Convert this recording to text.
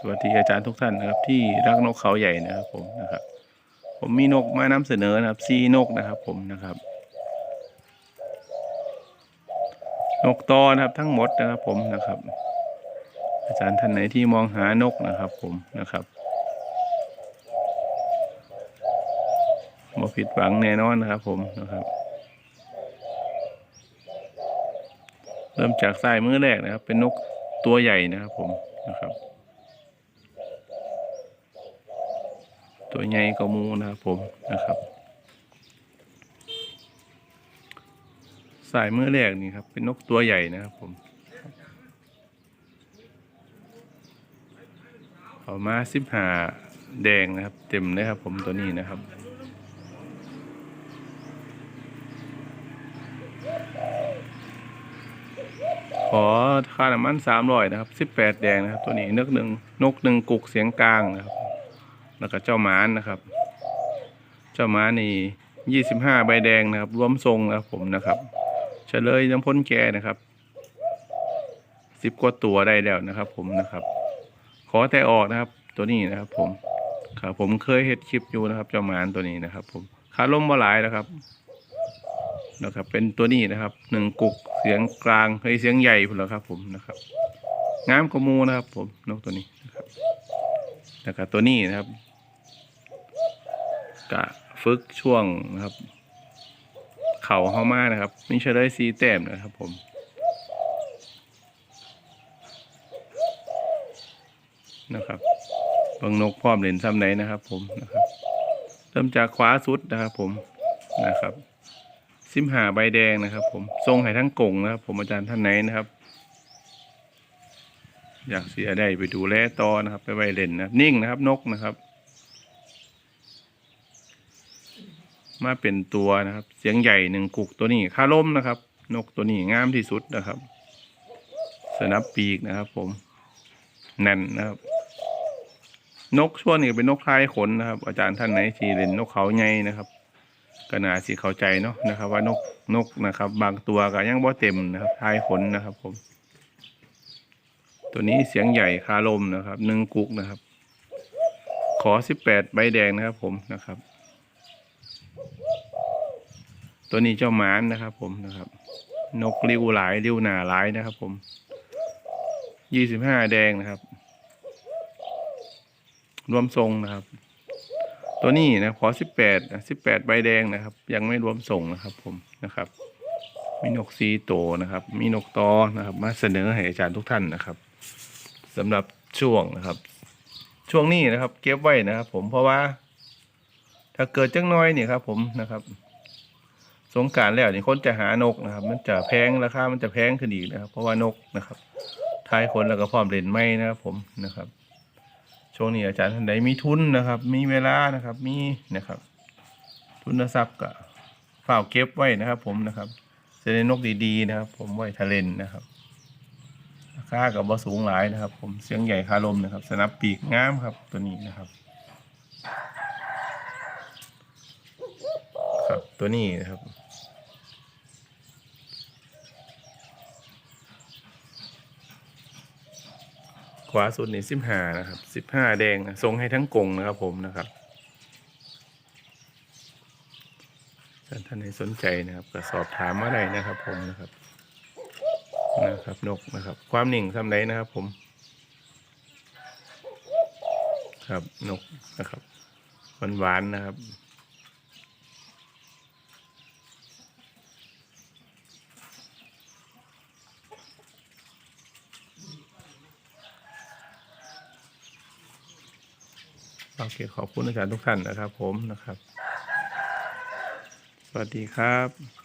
สวัสดีอาจารย์ทุกท่านนะครับ ที่รักนกเขาใหญ่นะครับผมนะครับ ผมมีนกมานำเสนอนะครับซีนกนะครับ ผมนะครับ นกตอนะครับทั้งหมดนะครับผมนะครับ อาจารย์ท่านไหนที่มองหานกนะครับ ผมนะครับบ่ผิดหวังแน่นอนนะครับ ผมนะครับ เริ่มจากสายมือแรกนะครับ เป็นนกตัวใหญ่นะครับ ผมนะครับ ตัวใหญ่กว่ามูนะครับผมนะครับสายมือแรกนี่ครับ เป็นนกตัวใหญ่นะครับผมเขามาสิบหาแดงนะครับ เต็มเลยครับผมตัวนี้นะครับขอค่าน้ำมันสามร้อยนะครับสิบแปดแดงนะครับ ตัวนี้นกหนึ่งนกหนึ่งกุกเสียงกลางนะครับ แล้วก็เจ้าหมานนะครับ เจ้าหมานี่ยี่สิบห้าใบแดงนะครับ รวมทรงนะครับผมนะครับเฉลยน้ำพ้นแกนะครับสิบกว่าตัวได้แล้วนะครับ ผมนะครับ ขอแต่ออกนะครับ ตัวนี้นะครับผมครับผมเคยเห็ดคลิปอยู่นะครับ เจ้าหมานตัวนี้นะครับ ผมขาล้มบ่หลายนะครับนะครับ เป็นตัวนี้นะครับหนึ่งกุกเสียงกลางเฮ้ยเสียงใหญ่พุ่นแล้วครับ ผมนะครับงามกมูนะครับ ผมนกตัวนี้นะครับแล้วก็ตัวนี้นะครับ กะฝึกช่วงนะครับ เข่าเข้ามานะครับมีเฉลยสีแต้มนะครับผมนะครับบิ่งนกพร้อมเล่นซ้ำไหนนะครับ ผมนะครับ เริ่มจากขวาสุดนะครับ ผมนะครับซิมหาใบแดงนะครับ ผมทรงให้ทั้งกงนะครับ ผมอาจารย์ท่านไหนนะครับ อยากเสียได้ไปดูแลต่อนะครับ ไปไว้เล่นนะครับ นิ่งนะครับ นกนะครับ มาเป็นตัวนะครับ เสียงใหญ่หนึ่งกุกตัวนี้ค่าล้มนะครับ นกตัวนี้งามที่สุดนะครับ สนับปีกนะครับ ผมแน่นนะครับ นกช่วงนี้เป็นนกคลายขนนะครับ อาจารย์ท่านไหนที่เล่นนกเขาใหญ่นะครับก็น่าสิเข้าใจเนาะนะครับ ว่านกนกนะครับ บางตัวก็ยังบ่เต็มนะครับทายขนนะครับ ผม ตัวนี้เสียงใหญ่คาลมนะครับหนึ่งกุกนะครับ ขอสิบแปดใบแดงนะครับ ผมนะครับ ตัวนี้เจ้าหมานนะครับ ผมนะครับ นกริ้วหลายริ้วหนาหลายนะครับ ผมยี่สิบห้าแดงนะครับ รวมทรงนะครับ ตัวนี้นะขอสิบแปดสิบแปดใบแดงนะครับ ยังไม่รวมส่งนะครับ ผมนะครับ มีนกซีโตนะครับ มีนกตอนะครับ มาเสนอให้อาจารย์ทุกท่านนะครับสำหรับช่วงนะครับ ช่วงนี้นะครับ เก็บไว้นะครับ ผมเพราะว่า ถ้าเกิดจังน้อยเนี่ยครับ ผมนะครับ งการแล้วนี่คนจะหานกนะครับ มันจะแพงราคา มันจะแพงขึ้นอีกนะครับ เพราะว่านกนะครับทายคนแล้วก็พร้อมเล่นไม่นะครับผมนะครับ ช่วงนี้อาจารย์ท่านใดมีทุนนะครับ มีเวลานะครับ มีนะครับ ทุนทรัพย์ก็ฝ้าเก็บไว้นะครับ ผมนะครับจะได้นกดีๆนะครับ ผมไว้ทะเลนนะครับราคากับบ่สูงหลายนะครับ ผมเสียงใหญ่คาลมนะครับ สนับปีกงามครับตัวนี้นะครับครับตัวนี้นะครับ ขวาสุดนี่สิบห้านะครับสิบห้าแดงนะทรงให้ทั้งกงนะครับผมนะครับถ้าท่านใดสนใจนะครับ ก็สอบถามมาได้นะครับ ผมนะครับนะครับนกนะครับ ความหนิ่งทำไรนะครับ ผม ครับนกนะครับหวานๆนะครับ โอเคขอบคุณอาจารย์ทุกท่านนะครับผมนะครับ สวัสดีครับ